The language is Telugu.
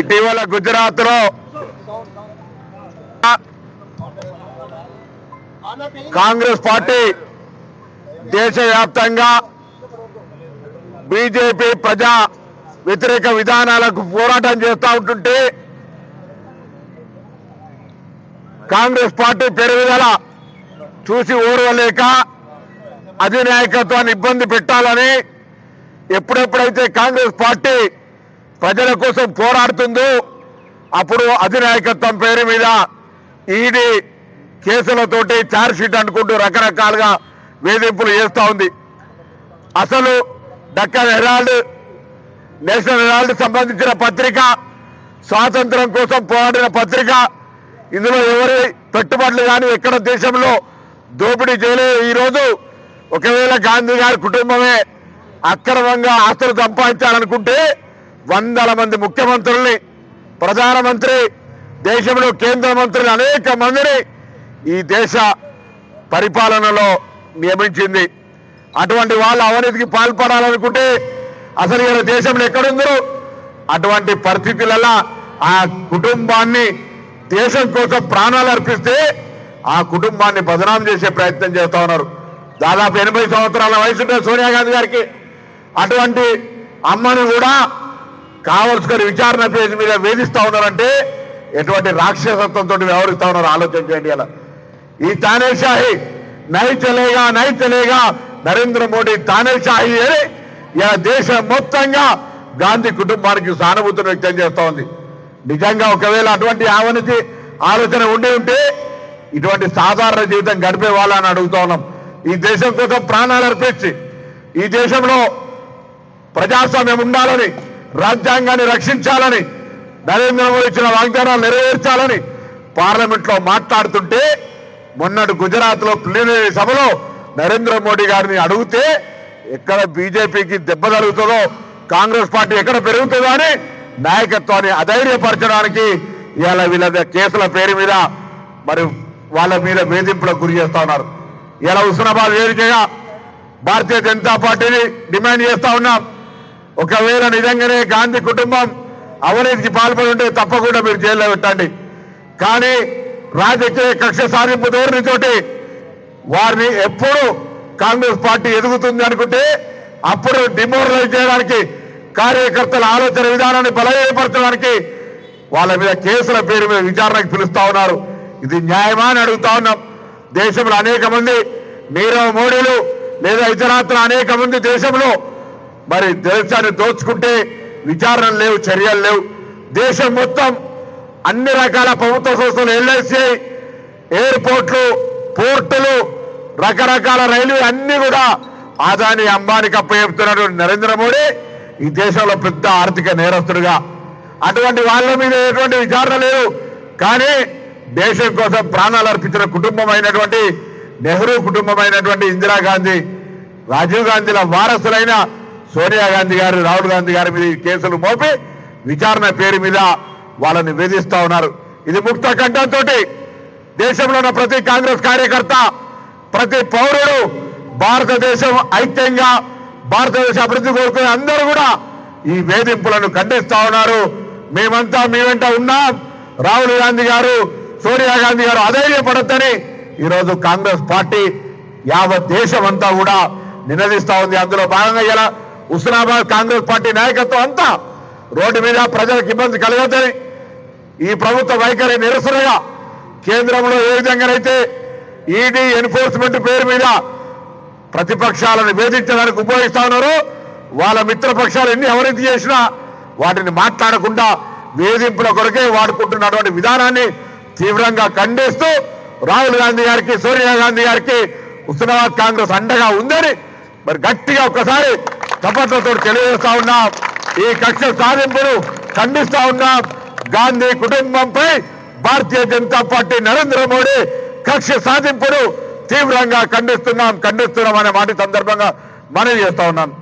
ఇటీవల గుజరాత్లో కాంగ్రెస్ పార్టీ దేశవ్యాప్తంగా బీజేపీ ప్రజా వ్యతిరేక విధానాలకు పోరాటం చేస్తూ ఉంటుంటే కాంగ్రెస్ పార్టీ పెరుగుదల చూసి ఓర్వలేక అధినాయకత్వాన్ని ఇబ్బంది పెట్టాలని ఎప్పుడెప్పుడైతే కాంగ్రెస్ పార్టీ ప్రజల కోసం పోరాడుతుందో అప్పుడు అధినాయకత్వం పేరు మీద ఈడీ కేసులతోటి ఛార్జ్షీట్ అనుకుంటూ రకరకాలుగా వేధింపులు చేస్తూ ఉంది. అసలు డక్కన్ హెరాల్డ్ నేషనల్ హెరాల్డ్ సంబంధించిన పత్రిక స్వాతంత్రం కోసం పోరాడిన పత్రిక ఇందులో ఎవరి పెట్టుబడులు కానీ ఎక్కడ దేశంలో దోపిడీ చేయలేదు ఈరోజు ఒకవేళ గాంధీ గారి కుటుంబమే అక్రమంగా ఆస్తులు సంపాదించాలనుకుంటే వందల మంది ముఖ్యమంత్రుల్ని ప్రధానమంత్రి దేశంలో కేంద్ర మంత్రులు అనేక మందిని ఈ దేశ పరిపాలనలో నియమించింది. అటువంటి వాళ్ళు అవినీతికి పాల్పడాలనుకుంటే అసలు ఇలా దేశంలో ఎక్కడుందో అటువంటి పరిస్థితులలో ఆ కుటుంబాన్ని దేశం కోసం ప్రాణాలు అర్పిస్తే ఆ కుటుంబాన్ని బదనాం చేసే ప్రయత్నం చేస్తూ ఉన్నారు. దాదాపు ఎనభై సంవత్సరాల వయసు సోనియా గాంధీ గారికి అటువంటి అమ్మని కూడా కావలసుకొని విచారణ పేజీ మీద వేధిస్తూ ఉన్నారంటే ఎటువంటి రాక్షసత్వంతో వ్యవహరిస్తూ ఉన్నారు ఆలోచన చేయండి అలా ఈ తానేషాహి నై చలేగా నై చలేగా నరేంద్ర మోడీ తానేషాహి అని ఇలా దేశం మొత్తంగా గాంధీ కుటుంబానికి సానుభూతిని వ్యక్తం చేస్తూ ఉంది. నిజంగా ఒకవేళ అటువంటి ఆవనితి ఆలోచన ఉండి ఉంటే ఇటువంటి సాధారణ జీవితం గడిపే వాళ్ళని అడుగుతా ఉన్నాం. ఈ దేశం కోసం ప్రాణాలు అర్పించి ఈ దేశంలో ప్రజాస్వామ్యం ఉండాలని రాజ్యాంగాన్ని రక్షించాలని నరేంద్ర మోడీ ఇచ్చిన వాగ్దానాలు నెరవేర్చాలని పార్లమెంట్లో మాట్లాడుతుంటే మొన్నటి గుజరాత్లో ప్లీనరీ సభలో నరేంద్ర మోడీ గారిని అడిగితే ఎక్కడ బీజేపీకి దెబ్బ తగులుతుందో కాంగ్రెస్ పార్టీ ఎక్కడ పెరుగుతుందో అని నాయకత్వాన్ని అధైర్యపరచడానికి ఇవాళ వీళ్ళ కేసుల పేరు మీద మరి వాళ్ళ మీద వేధింపులకు గురి చేస్తా ఉన్నారు. ఇలా హుస్నాబాద్ వేదికగా భారతీయ జనతా పార్టీని డిమాండ్ చేస్తా ఉన్నాం. ఒకవేళ నిజంగానే గాంధీ కుటుంబం అవినీతికి పాల్పడి ఉంటే తప్పకుండా మీరు జైల్లో పెట్టండి. కానీ రాజకీయ కక్ష సాధింపు ధోరణితోటి వారిని ఎప్పుడు కాంగ్రెస్ పార్టీ ఎదుగుతుంది అనుకుంటే అప్పుడు డిమోరలైజ్ చేయడానికి కార్యకర్తల ఆలోచన విధానాన్ని బలహీనపరచడానికి వాళ్ళ మీద కేసుల పేరు మీద విచారణకు పిలుస్తా ఉన్నారు. ఇది న్యాయమా అని అడుగుతా ఉన్నాం. దేశంలో అనేక మంది నీరవ్ మోడీలు లేదా ఇతరాత్ర అనేక మంది దేశంలో మరి దేశాన్ని దోచుకుంటే విచారణ లేవు చర్యలు లేవు. దేశం మొత్తం అన్ని రకాల ప్రభుత్వ సంస్థలు ఎల్ఐసి ఎయిర్పోర్ట్లు పోర్టులు రకరకాల రైల్వే అన్ని కూడా ఆదాని అంబానికి అప్పచెప్తున్నాడు నరేంద్ర మోడీ. ఈ దేశంలో పెద్ద ఆర్థిక నేరస్తుడుగా. అటువంటి వాళ్ళ మీద ఎటువంటి విచారణ లేదు. కానీ దేశం కోసం ప్రాణాలు అర్పించిన కుటుంబం అయినటువంటి నెహ్రూ కుటుంబం అయినటువంటి ఇందిరాగాంధీ రాజీవ్ గాంధీల వారసులైన సోనియా గాంధీ గారు రాహుల్ గాంధీ గారి మీద కేసులు మోపి విచారణ పేరు మీద వాళ్ళని వేధిస్తా ఉన్నారు. ఇది ముక్త కంఠంతో దేశంలో ఉన్న ప్రతి కాంగ్రెస్ కార్యకర్త ప్రతి పౌరుడు భారతదేశం ఐక్యంగా భారతదేశ అభివృద్ధి కోరుకునే అందరూ కూడా ఈ వేధింపులను ఖండిస్తా ఉన్నారు. మేమంతా మీ వెంట ఉన్నాం. రాహుల్ గాంధీ గారు సోనియా గాంధీ గారు అధైర్యపడద్దని ఈరోజు కాంగ్రెస్ పార్టీ యావత్ దేశం అంతా కూడా నినదిస్తా ఉంది. అందులో భాగంగా ఇలా హుస్నాబాద్ కాంగ్రెస్ పార్టీ నాయకత్వం అంతా రోడ్డు మీద ప్రజలకు ఇబ్బంది కలగద్దని ఈ ప్రభుత్వ వైఖరి నిరసనగా కేంద్రంలో ఏ విధంగానైతే ఈడీ ఎన్ఫోర్స్మెంట్ పేరు మీద ప్రతిపక్షాలను వేధించడానికి ఉపయోగిస్తా ఉన్నారు వాళ్ళ మిత్రపక్షాలు ఎన్ని అవినీతి చేసినా వాటిని మాట్లాడకుండా వేధింపుల కొరకే వాడుకుంటున్నటువంటి విధానాన్ని తీవ్రంగా ఖండిస్తూ రాహుల్ గాంధీ గారికి సోనియా గాంధీ గారికి హుస్నాబాద్ కాంగ్రెస్ అండగా ఉందని మరి గట్టిగా ఒక్కసారి చప్పట్లతో తెలియజేస్తా ఉన్నాం. ఈ కక్ష సాధింపును ఖండిస్తా ఉన్నాం. గాంధీ కుటుంబంపై భారతీయ జనతా పార్టీ నరేంద్ర మోడీ కక్ష సాధింపును తీవ్రంగా ఖండిస్తున్నాం ఖండిస్తున్నాం అనే మాట సందర్భంగా మనవి చేస్తా ఉన్నాను